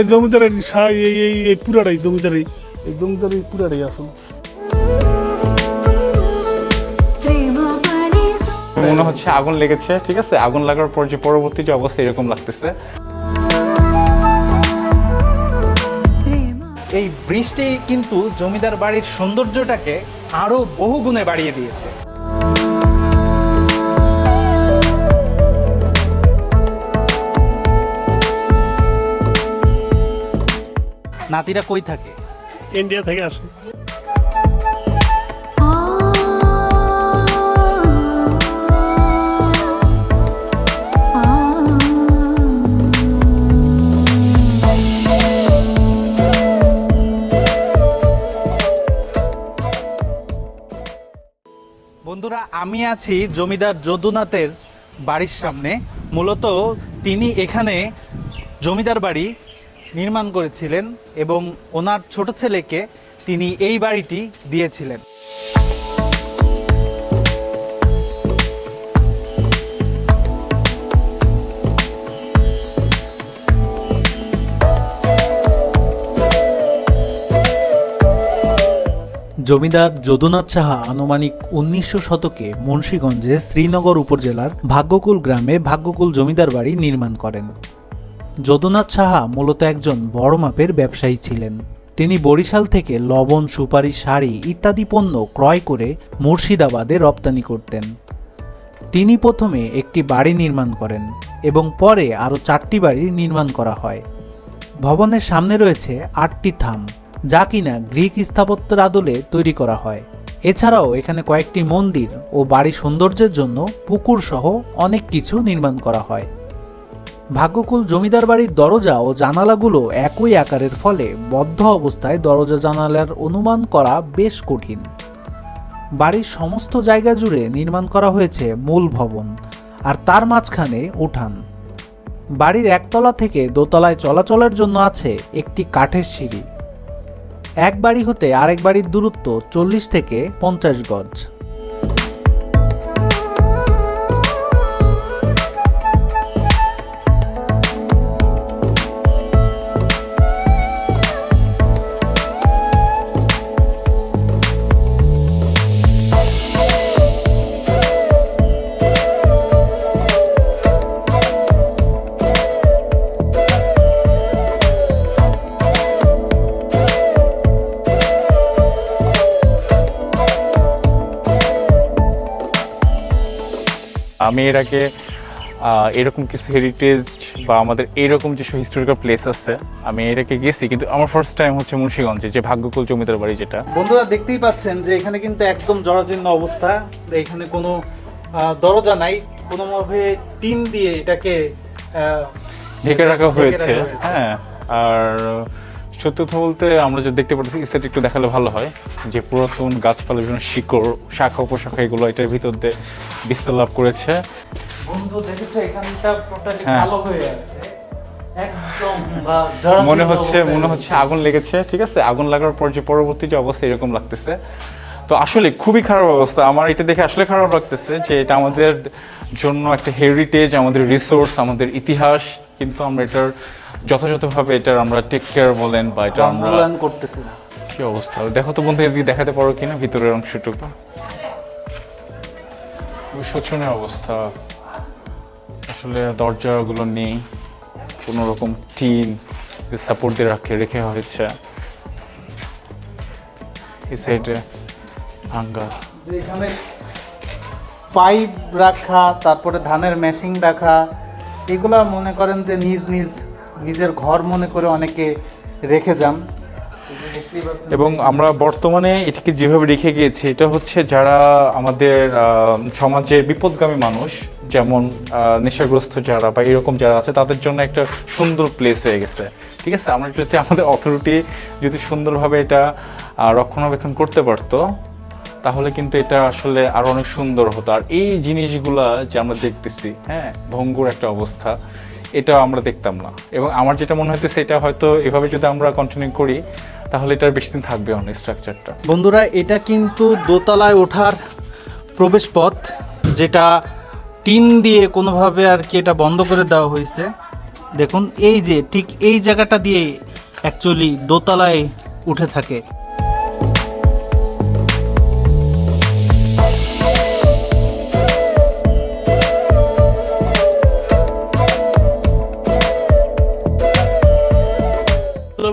এই জমিদারের এই এই এই পুরাটাই জমিদারি। এই জমিদারি পুরাটাই আসলে। মনে হচ্ছে আগুন লেগেছে ঠিক আছে? আগুন লাগার পর যে পরবর্তী যে অবস্থা এরকম লাগতেছে। এই বৃষ্টি কিন্তু জমিদার বাড়ির সৌন্দর্যটাকে আরও বহু গুণে বাড়িয়ে দিয়েছে। নাতিরা কই থাকে? ইন্ডিয়া থেকে আসে। বন্ধুরা আমি আছি জমিদার যদুনাথের বাড়ির সামনে। মূলত তিনি এখানে জমিদার বাড়ি নির্মাণ করেছিলেন এবং ওনার ছোট ছেলেকে তিনি এই বাড়িটি দিয়েছিলেন। জমিদার যদুনাথ সাহা আনুমানিক উনিশশো শতকে মুন্সীগঞ্জে শ্রীনগর উপজেলার ভাগ্যকুল গ্রামে ভাগ্যকুল জমিদার বাড়ি নির্মাণ করেন। যদুনাথ সাহা মূলত একজন বড় মাপের ব্যবসায়ী ছিলেন। তিনি বরিশাল থেকে লবণ, সুপারি, শাড়ি ইত্যাদি পণ্য ক্রয় করে মুর্শিদাবাদে রপ্তানি করতেন। তিনি প্রথমে একটি বাড়ি নির্মাণ করেন এবং পরে আরও চারটি বাড়ি নির্মাণ করা হয়। ভবনের সামনে রয়েছে আটটি থাম, যা কিনা গ্রিক স্থাপত্যের আদলে তৈরি করা হয়। এছাড়াও এখানে কয়েকটি মন্দির ও বাড়ি সৌন্দর্যের জন্য পুকুর সহ অনেক কিছু নির্মাণ করা হয়। ভাগ্যকুল জমিদার বাড়ির দরজা ও জানালাগুলো একই আকারের ফলে বদ্ধ অবস্থায় দরজা জানালার অনুমান করা বেশ কঠিন। বাড়ির সমস্ত জায়গা জুড়ে নির্মাণ করা হয়েছে মূল ভবন আর তার মাঝখানে উঠান। বাড়ির একতলা থেকে দোতলায় চলাচলের জন্য আছে একটি কাঠের সিঁড়ি। এক বাড়ি হতে আরেক বাড়ির দূরত্ব চল্লিশ থেকে পঞ্চাশ গজ। আমি এর আগে এরকম কিছু হেরিটেজ বা আমাদের এইরকম যেসব হিস্টোরিক্যাল প্লেস আছে আমি এর আগে গেছি। কিন্তু আমার ফার্স্ট টাইম হচ্ছে মুন্সিগঞ্জে যে ভাগ্যকুল জমিদার বাড়ি যেটা। বন্ধুরা দেখতেই পাচ্ছেন যে এখানে কিন্তু একদম জরাজীর্ণ অবস্থা। এখানে কোনো দরজা নাই। কোনোভাবে টিন দিয়ে এটাকে ঢেকে রাখা হয়েছে। হ্যাঁ আর সত্য কথা বলতে আমরা যে দেখতে পাচ্ছি সেটা একটু দেখালে ভালো হয়। যে পুরাতন গাছপালা বিভিন্ন শিকড় শাখা উপশাখা এগুলো এটার ভিতর দিয়ে বিস্তার লাভ করেছে। হ্যাঁ। মনে হচ্ছে মনে হচ্ছে আগুন লেগেছে ঠিক আছে? আগুন লাগার পর যে পরবর্তী যে অবস্থা এরকম লাগতেছে। তো আসলে খুবই খারাপ অবস্থা। আমার এটা দেখে আসলে খারাপ লাগতেছে যে এটা আমাদের জন্য একটা হেরিটেজ আমাদের রিসোর্স আমাদের ইতিহাস। কিন্তু আমরা এটার যথাযথভাবে এটার আমরা টেক কেয়ার বলেন বা এটা আমরা মূল্যায়ন করতেছি না। কি অবস্থা? দেখো তো বন্ধু এদিকে দেখাতে পারো কিনা? ভিতরের অংশটুকু। শোচনীয় অবস্থা। আসলে দরজাগুলো নেই। কোনো রকম টিন সাপোর্ট দিয়ে রাখে রেখে হয়েছে। এই সাইডে ভাঙ্গা। যে এখানে পাইপ রাখা তারপরে ধানের মেশিন রাখা এগুলা মনে করেন যে নিজ নিজ নিজের ঘর মনে করে অনেকে রেখে যান। এবং আমরা বর্তমানে এটাকে যেভাবে রেখে গিয়েছি, এটা হচ্ছে যারা আমাদের সমাজের বিপদগামী মানুষ, যেমন নেশাগ্রস্ত যারা বা এরকম যারা আছে, তাদের জন্য একটা সুন্দর প্লেস হয়ে গেছে। ঠিক আছে? আমরা যদি আমাদের অথরিটি যদি সুন্দরভাবে এটা রক্ষণাবেক্ষণ করতে পারতো তাহলে কিন্তু এটা আসলে আরও অনেক সুন্দর হতো। আর এই জিনিসগুলা যে আমরা দেখতেছি হ্যাঁ ভঙ্গুর একটা অবস্থা এটা আমরা দেখতাম না। এবং আমার যেটা মনে হইতেছে, এটা হয়তো এভাবে যদি আমরা কন্টিনিউ করি, তাহলে এটার বেশি দিন থাকবে অনেক স্ট্রাকচারটা বন্ধুরা, এটা কিন্তু দোতলায় ওঠার প্রবেশ পথ যেটা টিন দিয়ে কোনোভাবে আর কি এটা বন্ধ করে দেওয়া হয়েছে। দেখুন, এই যে, ঠিক এই জায়গাটা দিয়ে অ্যাকচুয়ালি দোতলায় উঠে থাকে।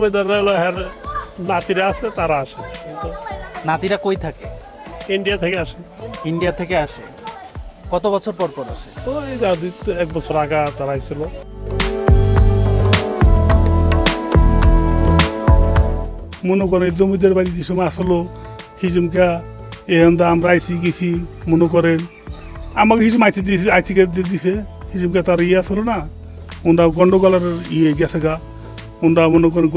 জমিদাররা হলো হ্যার নাতিরা আছে তারা আসে। কিন্তু নাতিরা কই থাকে? ইন্ডিয়া থেকে আসে। ইন্ডিয়া থেকে আসে। কত বছর পর পর আসে? ওই যা দুই এক বছর আগা তারা আইছিল। মনে করে জমিদার বাড়ি যে সময় আসলো হিজুমকা এখন তো আমরা আইসি গেছি মনে করেন আমাকে হিজুম আইসি দিয়েছে আইসিকে দিছে হিজুমকা তার ইয়ে আসলো না ওরা গন্ডগোলের ইয়ে গেছে গা। ওরা মনে করেন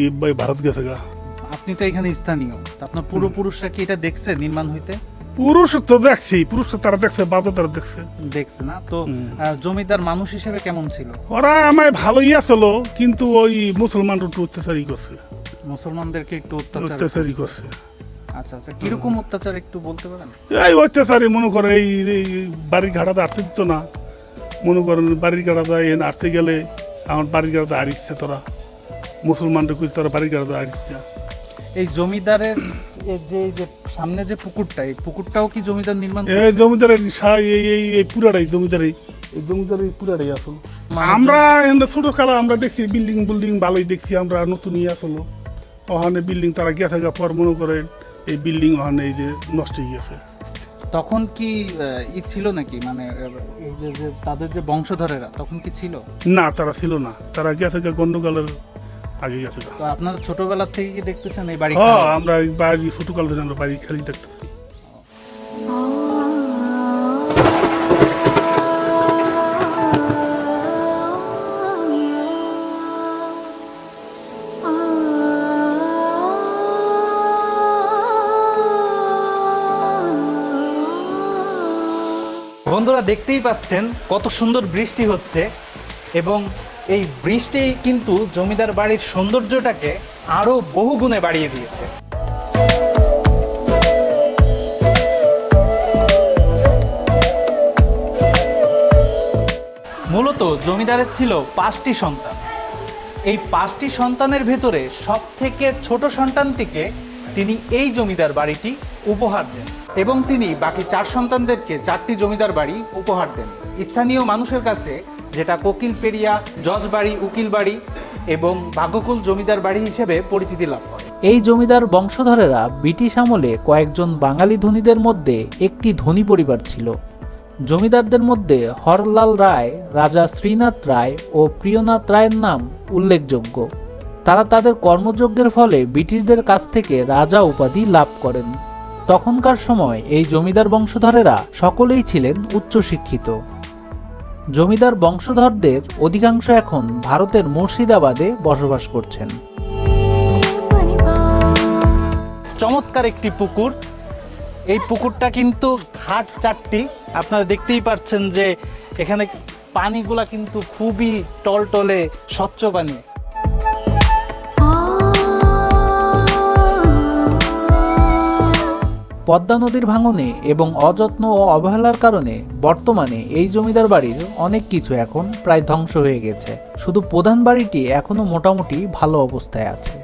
ইয়ে ভারত গেছে গা। আপনি তো এখানে স্থানীয়। আপনার পূর্বপুরুষরা কি এটা দেখছে নির্মাণ হইতে? পুরুষ তো দেখছি পুরুষ তো তারা দেখছে বাবা তারা দেখছে। দেখছে না। তো জমিদার মানুষ হিসেবে কেমন ছিল? ওরা আমার ভালোই আসলো কিন্তু ওই মুসলমান একটু অত্যাচারই করছে। মুসলমানদেরকে একটু অত্যাচার অত্যাচারই করছে। আচ্ছা আচ্ছা কীরকম অত্যাচার একটু বলতে পারেন? এই অত্যাচারই মনে করে এই বাড়ির ঘাটাতে আসতে দিত না। মনে করেন বাড়ির ঘাটাতে আসতে গেলে আমার বাড়ির ঘাটাতে হারিচ্ছে তোরা। মুসলমানদের কইছে তোরা বাড়ির ঘাটাতে হারিচ্ছে এই জমিদারের যে এই যে সামনে যে পুকুরটা এই পুকুরটাও কি জমিদার নির্মাণ এই জমিদারের এই এই এই পুরাটাই জমিদারি এই জমিদারি পুরাটাই আসলো। মানুষজন- আমরা এখানে ছোট খেলা আমরা দেখছি বিল্ডিং বিল্ডিং ভালোই দেখছি আমরা নতুনই আসলো। ওখানে বিল্ডিং তারা গেছে পর মনে করেন এই বিল্ডিং ওখানে এই যে নষ্ট হয়ে গেছে। তখন কি ই ছিল নাকি? মানে এই যে যে তাদের যে বংশধরেরা তখন কি ছিল? না তারা ছিল না। তারা গেছে থেকে গন্ডগোলের আগে গেছে আপনার ছোটবেলা থেকে কি দেখতেছেন এই বাড়ি হ্যাঁ আমরা এই বাড়ি ছোটকাল থেকে আমরা বাড়ি খালি দেখতে বন্ধুরা দেখতেই পাচ্ছেন কত সুন্দর বৃষ্টি হচ্ছে এবং এই বৃষ্টি কিন্তু জমিদার বাড়ির সৌন্দর্যটাকে আরও বহু গুণে বাড়িয়ে দিয়েছে। মূলত জমিদারের ছিল পাঁচটি সন্তান। এই পাঁচটি সন্তানের ভেতরে সব থেকে ছোট সন্তানটিকে তিনি এই জমিদার বাড়িটি উপহার দেন। এবং তিনি বাকি চার সন্তানদেরকে চারটি জমিদার বাড়ি উপহার দেন। স্থানীয় মানুষের কাছে যেটা কোকিল পেরিয়া জজ বাড়ি উকিল বাড়ি এবং ভাগ্যকুল জমিদার বাড়ি হিসেবে পরিচিতি লাভ করে। এই জমিদার বংশধরেরা ব্রিটিশ আমলে কয়েকজন বাঙালি ধনীদের মধ্যে একটি ধনী পরিবার ছিল। জমিদারদের মধ্যে হরলাল রায়, রাজা শ্রীনাথ রায় ও প্রিয়নাথ রায়ের নাম উল্লেখযোগ্য। তারা তাদের কর্মযজ্ঞের ফলে ব্রিটিশদের কাছ থেকে রাজা উপাধি লাভ করেন। তখনকার সময় এই জমিদার বংশধরেরা সকলেই ছিলেন উচ্চশিক্ষিত। জমিদার বংশধরদের অধিকাংশ এখন ভারতের মুর্শিদাবাদে বসবাস করছেন। চমৎকার একটি পুকুর। এই পুকুরটা কিন্তু ঘাট চারটি। আপনারা দেখতেই পাচ্ছেন যে এখানে পানিগুলা কিন্তু খুবই টলটলে স্বচ্ছ পানি। পদ্মা নদীর ভাঙনে এবং অযত্ন ও অবহেলার কারণে বর্তমানে এই জমিদার বাড়ির অনেক কিছু এখন প্রায় ধ্বংস হয়ে গেছে। শুধু প্রধান বাড়িটি এখনও মোটামুটি ভালো অবস্থায় আছে।